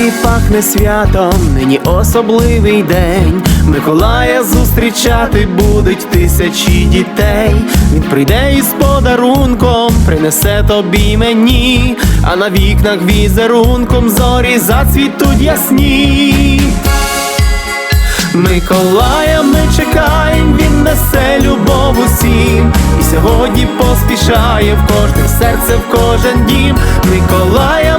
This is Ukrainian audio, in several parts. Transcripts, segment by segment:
повітрі пахне святом, нині особливий день. Миколая зустрічати будуть тисячі дітей. Він прийде із подарунком, принесе тобі мені, а на вікнах візерунком зорі зацвітуть ясні. Миколая ми чекаєм, він несе любов усім. І сьогодні поспішає в кожне серце, в кожен дім. Миколая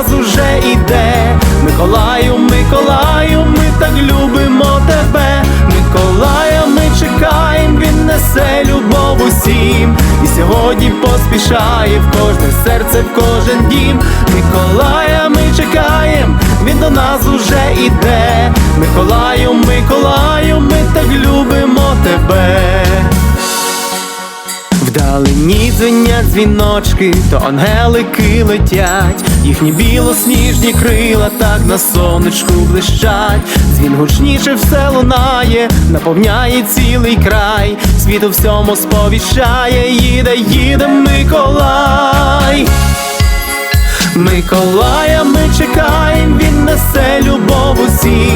нас уже іде. Миколаю, Миколаю, ми так любимо тебе. Миколая ми чекаєм, він несе любов усім. І сьогодні поспішає в кожне серце, в кожен дім. Миколая ми чекаєм, він до нас уже іде. Миколаю, Миколаю, ми так любимо тебе. Вдалині дзвенять дзвіночки, то ангелики летять, їхні білосніжні крила так на сонечку блищать. Дзвін гучніше все лунає, наповняє цілий край, світ у всьому сповіщає, їде, їде Миколай. Миколая ми чекаєм, він несе любов усім.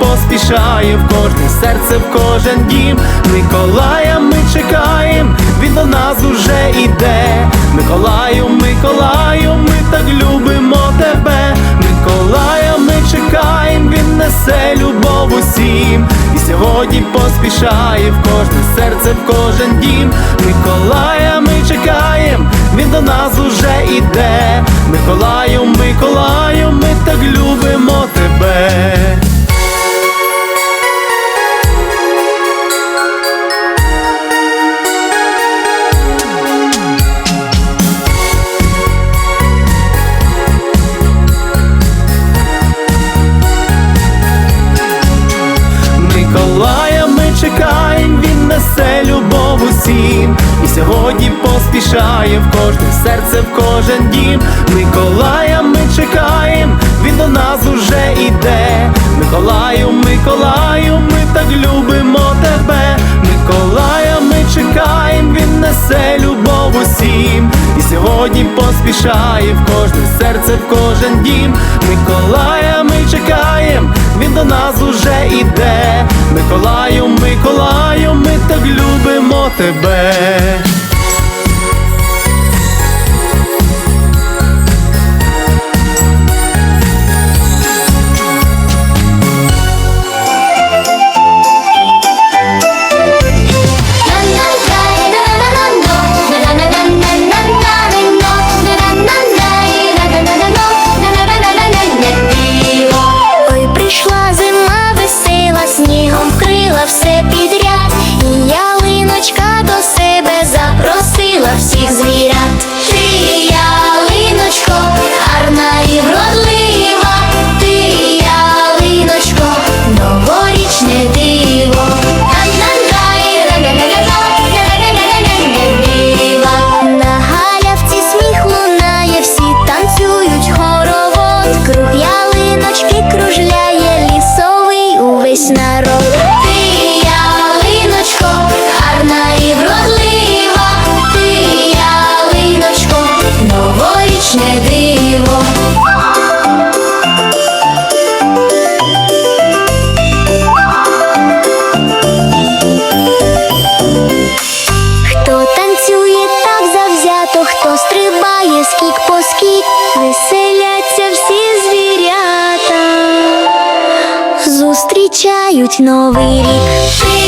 Поспішає в кожне серце, в кожен дім. Миколая ми чекаєм, він до нас уже іде. Миколаю, Миколаю, ми так любимо тебе. Миколая ми чекаєм, він несе любов усім. І сьогодні поспішає в кожне серце, в кожен дім. Миколая ми чекаєм, він до нас уже іде. Миколаю, Миколаю, ми так любимо тебе. Поспішає в кожне серце, в кожен дім. Миколая ми чекаєм, він до нас уже іде. Миколаю, Миколаю, ми так любимо тебе. Миколая ми чекаєм, він несе любов усім. І сьогодні поспішає в кожне серце, в кожен дім. Миколая ми чекаєм, він до нас уже іде. Миколаю, Миколаю, ми так любимо тебе. Новий рік.